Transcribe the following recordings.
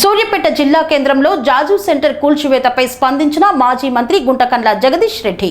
సూర్యాపేట జిల్లా కేంద్రంలో జాజు సెంటర్ కూల్చివేతపై స్పందించిన మాజీ మంత్రి గుంటకండ్ల జగదీష్ రెడ్డి.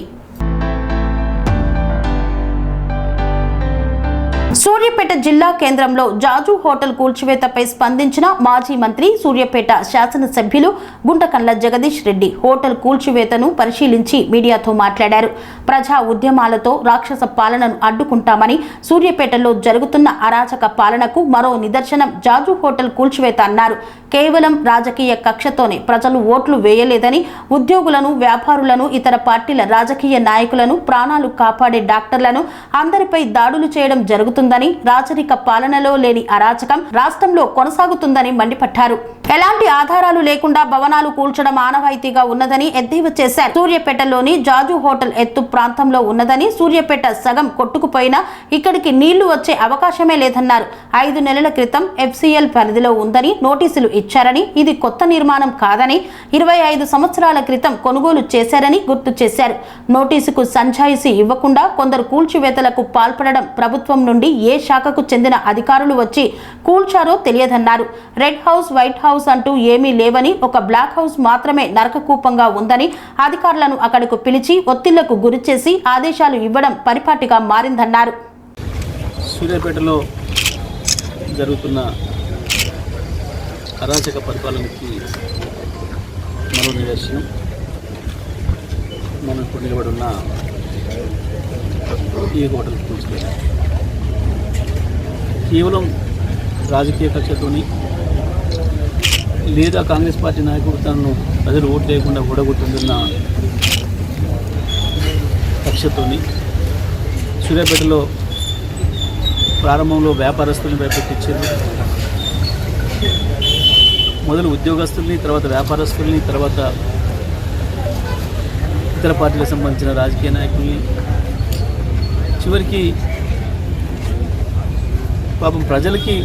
సూర్యాపేట జిల్లా కేంద్రంలో జాజు హోటల్ కూల్చివేతపై స్పందించిన మాజీ మంత్రి సూర్యాపేట శాసనసభ్యులు గుంటకండ్ల జగదీష్ రెడ్డి హోటల్ కూల్చివేతను పరిశీలించి మీడియాతో మాట్లాడారు. ప్రజా ఉద్యమాలతో రాక్షస పాలనను అడ్డుకుంటామని సూర్యాపేటలో జరుగుతున్న అరాచక పాలనకు మరో నిదర్శనం జాజు హోటల్ కూల్చివేత అన్నారు. కేవలం రాజకీయ కక్షతోనే ప్రజలు ఓట్లు వేయలేదని ఉద్యోగులను వ్యాపారులను ఇతర పార్టీల రాజకీయ నాయకులను ప్రాణాలు కాపాడే డాక్టర్లను అందరిపై దాడులు చేయడం జరుగుతుందని రాచరిక పాలనలో లేని అరాచకం రాష్ట్రంలో కొనసాగుతుందని మండిపడ్డారు. ఎలాంటి ఆధారాలు లేకుండా భవనాలు కూల్చడం ఆనవాయితీగా ఉన్నదని ఎద్దేవా చేశారు. సూర్యాపేటలోని జాజు హోటల్ ఎత్తు ప్రాంతంలో ఉన్నదని సూర్యాపేట సగం కొట్టుకుపోయినా ఇక్కడికి నీళ్ళు వచ్చే అవకాశమే లేదన్నారు. ఐదు నెలల క్రితం ఎఫ్సిఎల్ పరిధిలో ఉందని నోటీసులు ఇచ్చారని ఇది కొత్త నిర్మాణం కాదని ఇరవై ఐదు సంవత్సరాల క్రితం కొనుగోలు చేశారని గుర్తు చేశారు. నోటీసుకు సంజాయిషి ఇవ్వకుండా కొందరు కూల్చివేతలకు పాల్పడడం ప్రభుత్వం నుండి ఏ శాఖకు చెందిన అధికారులు వచ్చి కూల్చారో తెలియదన్నారు. Red house white house house అంటూ ఏమీ లేవని ఒక బ్లాక్ హౌస్ మాత్రమే నరకకూపంగా ఉందని అధికారులను అక్కడకు పిలిచి ఒత్తిళ్ళకు గురిచేసి ఆదేశాలు ఇవ్వడం పరిపాటిగా మారిందన్నారు. సూర్యాపేటలో జరుగుతున్న అరాచక పరిపాలనకి మరో నిదర్శనం. మనం ఇప్పుడు నిలబడి ఉన్న ఈ హోటల్ కూల్చివేత కేవలం రాజకీయ కక్షతోని లేదా కాంగ్రెస్ పార్టీ నాయకుడు తనను ప్రజలు ఓటు లేకుండా ఓడగొట్టుతున్న కక్షతోని సూర్యాపేటలో ప్రారంభంలో వ్యాపారస్తుల్ని భయపెట్టించారు. మొదలు ఉద్యోగస్తుల్ని తర్వాత వ్యాపారస్తుల్ని తర్వాత ఇతర పార్టీలకు సంబంధించిన రాజకీయ నాయకుల్ని. చివరికి పాపం ప్రజలకి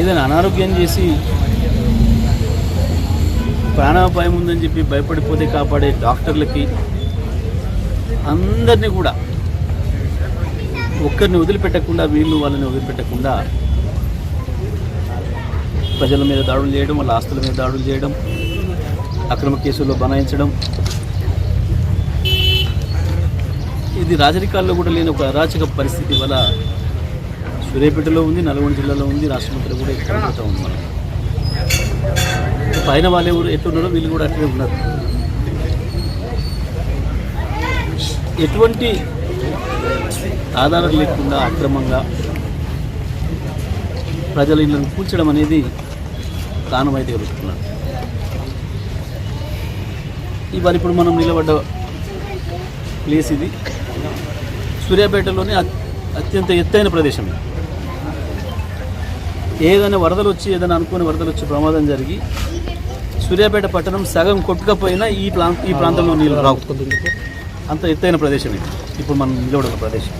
ఏదైనా అనారోగ్యం చేసి ప్రాణాపాయం ఉందని చెప్పి భయపడిపోతే కాపాడే డాక్టర్లకి అందరినీ కూడా ఒక్కరిని వదిలిపెట్టకుండా వీళ్ళు వాళ్ళని వదిలిపెట్టకుండా ప్రజల మీద దాడులు చేయడం వాళ్ళ ఆస్తుల మీద దాడులు చేయడం అక్రమ కేసుల్లో బనాయించడం. ఇది రాజరికాల్లో కూడా లేని ఒక అరాచక పరిస్థితి వల్ల సూర్యాపేటలో ఉంది నల్గొండ జిల్లాలో ఉంది రాష్ట్రమంతలో కూడా ఇక్కడ ఉంది. మనం పైన వాళ్ళు ఎవరు ఎట్లున్నారో వీళ్ళు కూడా అట్లే ఉన్నారు. ఎటువంటి ఆధారం లేకుండా అక్రమంగా ప్రజల ఇళ్ళను కూల్చడం అనేది కారణమైతే జరుగుతున్నారు ఇవాళ ఇప్పుడు మనం నిలబడ్డ ప్లేస్ ఇది. సూర్యాపేటలోని అత్యంత ఎత్తైన ప్రదేశం ఏదైనా వరదలు వచ్చి ఏదైనా అనుకోని వరదలు వచ్చి ప్రమాదం జరిగి సూర్యాపేట పట్టణం సగం కొట్టుకపోయినా ఈ ప్రాంత ఈ ప్రాంతంలో నీళ్ళు రావు. అంత ఎత్తైన ప్రదేశం ఇది. ఇప్పుడు మనం నిలబడిన ప్రదేశం.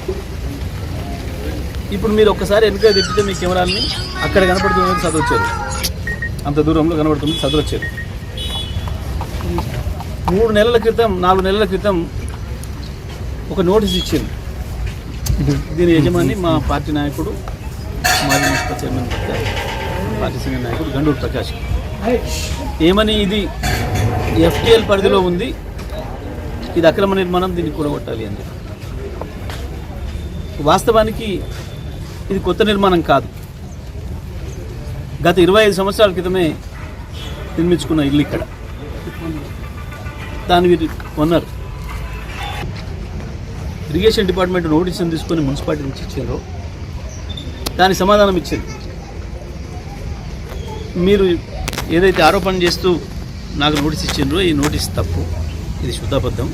ఇప్పుడు మీరు ఒక్కసారి వెనుక తిప్పితే మీ కెమెరాల్ని అక్కడ కనపడుతుంది చదవచ్చారు అంత దూరంలో కనబడుతుంది చదవచ్చారు మూడు నెలల క్రితం నాలుగు నెలల క్రితం ఒక నోటీస్ ఇచ్చింది. దీని యజమాని మా పార్టీ నాయకుడు మాజీ మున్సిపల్ చైర్మన్ పార్టీ సీనియర్ నాయకుడు గండూరు ప్రకాష్. ఏమని ఇది ఎఫ్టిఎల్ పరిధిలో ఉంది. ఇది అక్రమ నిర్మాణం దీన్ని కూడగొట్టాలి అని వాస్తవానికి ఇది కొత్త నిర్మాణం కాదు. గత ఇరవై ఐదు సంవత్సరాల క్రితమే నిర్మించుకున్న ఇల్లు ఇక్కడ. దాన్ని వీరు కొన్నారు. ఇరిగేషన్ డిపార్ట్మెంట్ నోటీసులు తీసుకొని మున్సిపాలిటీ నుంచి ఇచ్చారు. దానికి సమాధానం ఇచ్చింది. మీరు ఏదైతే ఆరోపణ చేస్తూ నాకు నోటీస్ ఇచ్చిండ్రో ఈ నోటీస్ తప్పు. ఇది శుద్ధబద్ధం.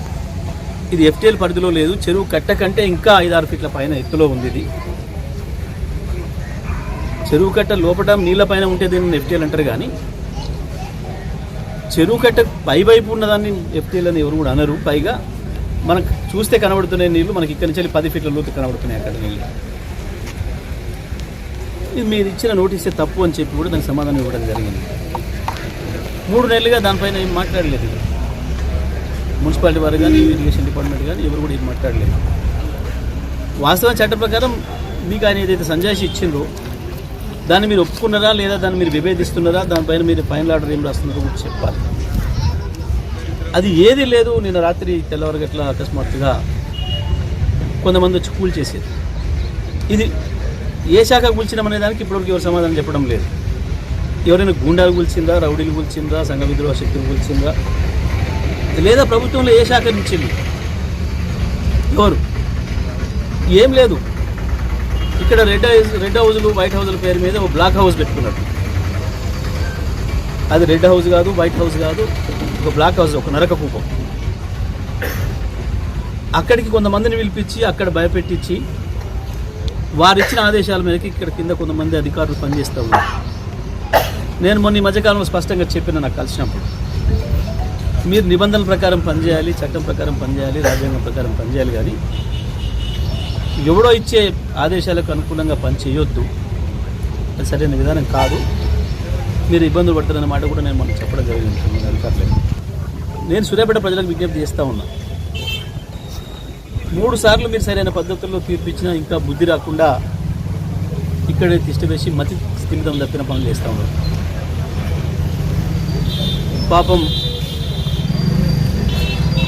ఇది ఎఫ్టీఎల్ పరిధిలో లేదు. చెరువు కట్ట కంటే ఇంకా ఐదారు ఫీట్ల పైన ఎత్తులో ఉంది ఇది. చెరువు కట్ట లోపట నీళ్ళ పైన ఉంటే దీన్ని ఎఫ్టీఎల్ అంటారు కానీ చెరువు కట్ట పై వైపు ఉన్నదాన్ని ఎఫ్టీఎల్ అని ఎవరు కూడా అనరు. పైగా మనకు చూస్తే కనబడుతున్నాయి నీళ్ళు మనకి ఇక్కడి నుంచి వెళ్ళి పది ఫీట్ల లోతు కనబడుతున్నాయి అక్కడ నీళ్ళు ఇది మీరు ఇచ్చిన నోటీసే తప్పు అని చెప్పి కూడా దానికి సమాధానం ఇవ్వడం జరిగింది. మూడు నెలలుగా దానిపైన ఏం మాట్లాడలేదు. మున్సిపాలిటీ వారు కానీ ఇరిగేషన్ డిపార్ట్మెంట్ కానీ ఎవరు కూడా ఏం మాట్లాడలేదు. వాస్తవం చట్ట ప్రకారం మీకు ఆయన ఏదైతే సంజాయిషి ఇచ్చిందో దాన్ని మీరు ఒప్పుకున్నారా లేదా దాన్ని మీరు విభేదిస్తున్నారా దానిపైన మీరు ఫైనల్ ఆర్డర్ ఏం రాస్తున్నారో కూడా చెప్పాలి. అది ఏది లేదు నిన్న రాత్రి తెల్లవారుగట్ల అకస్మాత్తుగా కొంతమంది వచ్చి కూల్ చేసేది. ఇది ఏ శాఖ కూల్చినామనే దానికి ఇప్పటివరకు ఎవరు సమాధానం చెప్పడం లేదు. ఎవరైనా గూండాలు కూల్చిందా రౌడీలు కూల్చిందా సంఘ విద్రోహ శక్తులు కూల్చిందా లేదా ప్రభుత్వంలో ఏ శాఖ నుంచింది? ఎవరు? ఏం లేదు. ఇక్కడ రెడ్ హౌస్ రెడ్ హౌజులు వైట్ హౌజుల పేరు మీద ఒక బ్లాక్ హౌస్ పెట్టుకున్నారు. అది రెడ్ హౌస్ కాదు వైట్ హౌస్ కాదు ఒక బ్లాక్ హౌస్ ఒక నరక కూపం అక్కడికి కొంతమందిని పిలిపించి అక్కడ భయపెట్టించి వారు ఇచ్చిన ఆదేశాల మేరకు ఇక్కడ కింద కొంతమంది అధికారులు పనిచేస్తూ ఉన్నారు. నేను మొన్న ఈ మధ్యకాలంలో స్పష్టంగా చెప్పిన నాకు కలిసినప్పుడు. మీరు నిబంధనల ప్రకారం పనిచేయాలి చట్టం ప్రకారం పనిచేయాలి రాజ్యాంగం ప్రకారం పనిచేయాలి కానీ ఎవడో ఇచ్చే ఆదేశాలకు అనుకూలంగా పని చేయొద్దు. అది సరైన విధానం కాదు. మీరు ఇబ్బందులు పడతారన్న మాట కూడా నేను మనం చెప్పడం జరిగింది. మన అధికారులకు నేను సూర్యాపేట ప్రజలకు విజ్ఞప్తి చేస్తూ ఉన్నా. మూడు సార్లు మీరు సరైన పద్ధతుల్లో తీర్పిచ్చినా ఇంకా బుద్ధి రాకుండా ఇక్కడే తిష్టవేసి మతి స్థిమితం తప్పిన పనులు చేస్తూ ఉన్నారు. పాపం.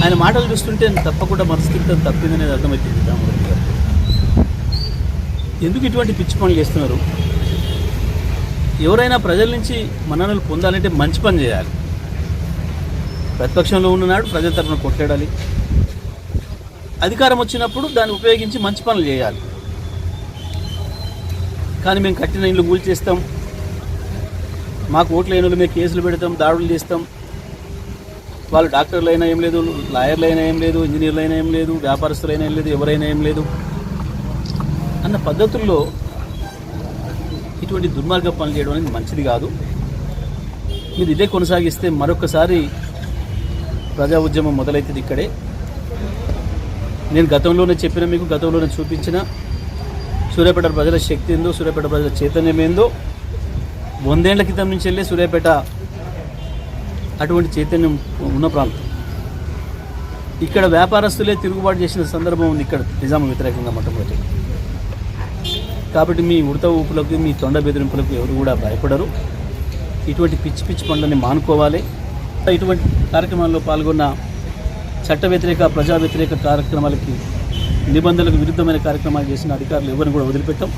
ఆయన మాటలు చూస్తుంటే తప్పకుండా మనస్థిమితం తప్పిందనేది అర్థమవుతుంది దామోదర్ గారు. ఎందుకు ఇటువంటి పిచ్చి పనులు చేస్తున్నారు? ఎవరైనా ప్రజల నుంచి మన్ననలు పొందాలంటే మంచి పని చేయాలి. ప్రతిపక్షంలో ఉన్ననాడు ప్రజల తరఫున కొట్లాడాలి. అధికారం వచ్చినప్పుడు దాన్ని ఉపయోగించి మంచి పనులు చేయాలి. కానీ మేము కట్టిన ఇల్లు కూల్ చేస్తాం మాకు ఓట్లు లేని వాళ్ళు మేము కేసులు పెడతాం దాడులు చేస్తాం. వాళ్ళు డాక్టర్లు అయినా ఏం లేదు లాయర్లు అయినా ఏం లేదు ఇంజనీర్లు అయినా ఏం లేదు వ్యాపారస్తులైనా ఏం లేదు ఎవరైనా ఏం లేదు. అన్న పద్ధతుల్లో ఇటువంటి దుర్మార్గ పనులు చేయడం అనేది మంచిది కాదు. మీరు ఇదే కొనసాగిస్తే మరొకసారి ప్రజా ఉద్యమం మొదలవుతుంది ఇక్కడే. నేను గతంలోనే చెప్పిన మీకు గతంలోనే చూపించిన. సూర్యాపేట ప్రజల శక్తి ఏందో సూర్యాపేట ప్రజల చైతన్యం ఏందో వందేళ్ళ క్రితం నుంచి వెళ్ళి సూర్యాపేట అటువంటి చైతన్యం ఉన్న ప్రాంతం. ఇక్కడ వ్యాపారస్తులే తిరుగుబాటు చేసిన సందర్భం ఉంది ఇక్కడ నిజాం వ్యతిరేకంగా మొట్టమొదటి. కాబట్టి మీ ఉడత ఊపులకు మీ తొండ బెదిరింపులకు ఎవరు కూడా భయపడరు. ఇటువంటి పిచ్చి పిచ్చి పనులని మానుకోవాలి. ఇటువంటి కార్యక్రమాల్లో పాల్గొన్న చట్ట వ్యతిరేక ప్రజా వ్యతిరేక కార్యక్రమాలకి నిబంధనలకు విరుద్ధమైన కార్యక్రమాలు చేసిన అధికారులు ఎవరిని కూడా వదిలిపెట్టాం.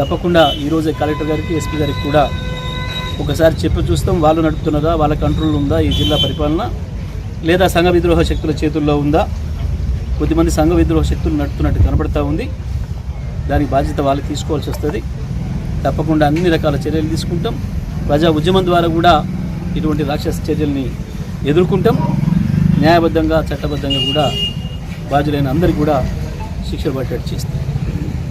తప్పకుండా ఈరోజే కలెక్టర్ గారికి ఎస్పీ గారికి కూడా ఒకసారి చెప్పి చూస్తాం. వాళ్ళు నడుపుతున్నదా వాళ్ళ కంట్రోల్ ఉందా ఈ జిల్లా పరిపాలన? లేదా సంఘ విద్రోహ శక్తుల చేతుల్లో ఉందా? కొద్దిమంది సంఘ విద్రోహ శక్తులు నడుపుతున్నట్టు కనబడతా ఉంది. దానికి బాధ్యత వాళ్ళు తీసుకోవాల్సి వస్తుంది. తప్పకుండా అన్ని రకాల చర్యలు తీసుకుంటాం. ప్రజా ఉద్యమం ద్వారా కూడా ఇటువంటి రాక్షస చర్యల్ని ఎదుర్కొంటాం. న్యాయబద్ధంగా చట్టబద్ధంగా కూడా బాధ్యులైన అందరికీ కూడా శిక్ష పట్టేట్టు చేస్తాం.